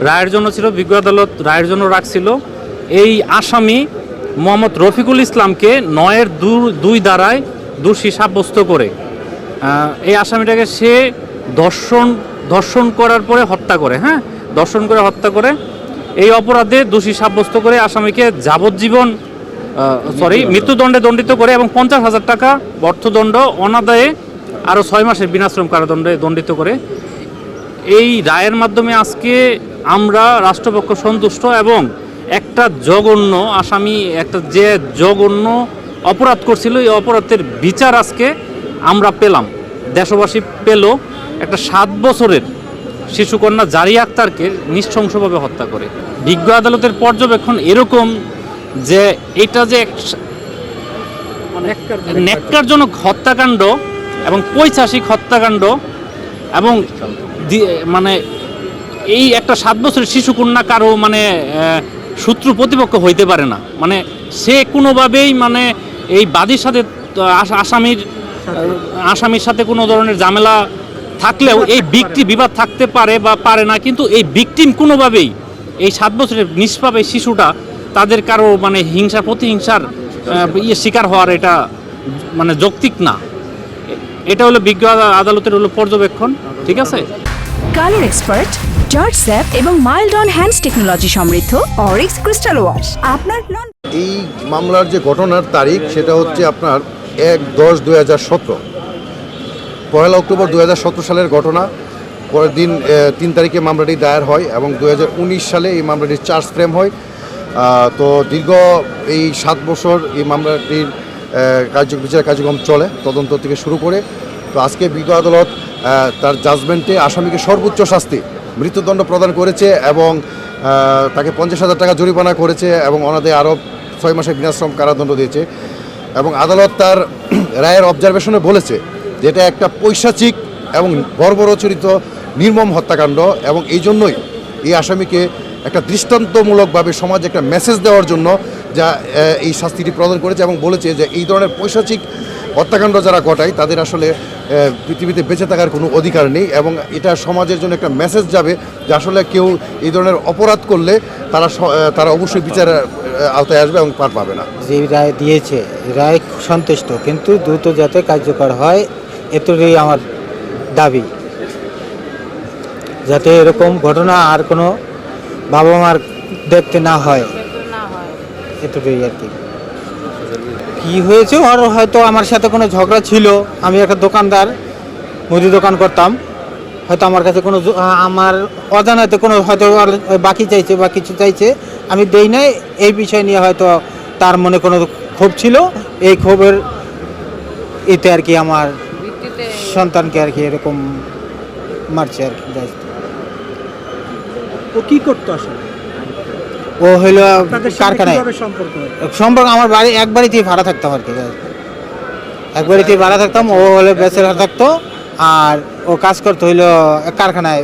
রায়ের জন্য ছিল বিজ্ঞ আদালত রায়ের জন্য রাখছিল। এই আসামি মোহাম্মদ রফিকুল ইসলামকে নয়ের দু- দুই দ্বারায় দোষী সাব্যস্ত করে। এই আসামিটাকে সে ধর্ষণ ধর্ষণ করার পরে হত্যা করে হ্যাঁ? ধর্ষণ করে হত্যা করে। এই অপরাধে দোষী সাব্যস্ত করে আসামিকে যাবজ্জীবন সরি মৃত্যুদণ্ডে। দণ্ডিত করে এবং পঞ্চাশ হাজার টাকা অর্থদণ্ড অনাদায়ে আরও ছয় মাসের বিনাশ্রম কারাদণ্ডে দণ্ডিত করে। এই রায়ের মাধ্যমে আজকে আমরা রাষ্ট্রপক্ষ সন্তুষ্ট এবং একটা জঘন্য আসামি একটা যে জঘন্য অপরাধ করছিল এই অপরাধের বিচার আজকে আমরা পেলাম। দেশবাসী পেল একটা সাত বছরের শিশুকন্যা জারি আক্তারকে নৃশংসভাবে হত্যা করে। বিজ্ঞ আদালতের পর্যবেক্ষণ এরকম যে এটা যে এক ন্যাক্কারজনক হত্যাকাণ্ড এবং পৈশাসিক হত্যাকাণ্ড এবং মানে এই একটা সাত বছরের শিশুকন্যা কারও মানে শত্রু প্রতিপক্ষ হইতে পারে না। মানে সে কোনোভাবেই মানে এই বাদীর সাথে আস- আসামির আসামির সাথে কোনো ধরনের ঝামেলা থাকলেও এই বিক্রি বিবাদ থাকতে পারে বা পারে না কিন্তু এই বিক্টিম কোনোভাবেই এই সাত বছরের নিষ্পাপ এই শিশুটা তাদের কারও মানে হিংসা প্রতিহিংসার ইয়ে শিকার হওয়ার এটা মানে যৌক্তিক না। এটা হলো বিজ্ঞ আদালতের হলো পর্যবেক্ষণ ঠিক আছে? কালার এক্সপার্ট, জর্জ স্যাপ এবং মাইল্ড অন হ্যান্ডস টেকনোলজি সমৃদ্ধ অরিক্স ক্রিস্টাল ওয়াশ। আপনার নন এই মামলার যে ঘটনার তারিখ, সেটা হচ্ছে আপনার এক দশ দুই হাজার সতেরো। পয়লা অক্টোবর দু হাজার সতেরো সালের ঘটনা। পরের দিন তিন তারিখে মামলাটি দায়ের হয় এবং দু হাজার উনিশ সালে এই মামলাটির চার্জ ফ্রেম হয়। তো দীর্ঘ এই সাত বছর এই মামলাটির কার্য বিচার কার্যক্রম চলে, তদন্ত থেকে শুরু করে। তো আজকে বিজ্ঞ আদালত তার জাজমেন্টে আসামিকে সর্বোচ্চ শাস্তি মৃত্যুদণ্ড প্রদান করেছে এবং তাকে পঞ্চাশ হাজার টাকা জরিমানা করেছে এবং অনাদে আরও ছয় মাসের বিনাশ্রম কারাদণ্ড দিয়েছে এবং আদালত তার রায়ের অবজারভেশনে বলেছে যেটা একটা পৈশাচিক এবং বর্বরচরিত নির্মম হত্যাকাণ্ড এবং এই জন্যই এই আসামিকে একটা দৃষ্টান্তমূলকভাবে সমাজে একটা মেসেজ দেওয়ার জন্য যা এই শাস্তিটি প্রদান করেছে এবং বলেছে যে এই ধরনের পৈশাচিক হত্যাকাণ্ড যারা ঘটায় তাদের আসলে পৃথিবীতে বেঁচে থাকার কোনো অধিকার নেই এবং এটা সমাজের জন্য একটা মেসেজ যাবে যে আসলে কেউ এই ধরনের অপরাধ করলে তারা তারা অবশ্যই বিচার আওতায় আসবে এবং পার পাবে না। যে রায় দিয়েছে রায় সন্তুষ্ট কিন্তু দ্রুত যাতে কার্যকর হয় এতটাই আমার দাবি। যাতে এরকম ঘটনা আর কোনো বাবা মার দেখতে না হয়। এতটাই আর কি। কি হয়েছে? ওর হয়তো আমার সাথে কোনো ঝগড়া ছিল। আমি একটা দোকানদার মুদি দোকান করতাম। হয়তো আমার কাছে কোনো আমার অজানাতে কোনো হয়তো বাকি চাইছে বা কিছু চাইছে আমি দেই নাই। এই বিষয় নিয়ে হয়তো তার মনে কোনো ক্ষোভ ছিল। এই ক্ষোভের এতে আর কি আমার সন্তানকে আর কি এরকম মারছে আর কি ও কি করতো আসলে? ও হইল কারখানায়। সম্পর্ক আমার বাড়ি এক বাড়িতেই ভাড়া থাকতাম আর কি এক বাড়িতেই ভাড়া থাকতাম ও হলো বেচেলার থাকতো আর ও কাজ করতো হইল কারখানায়।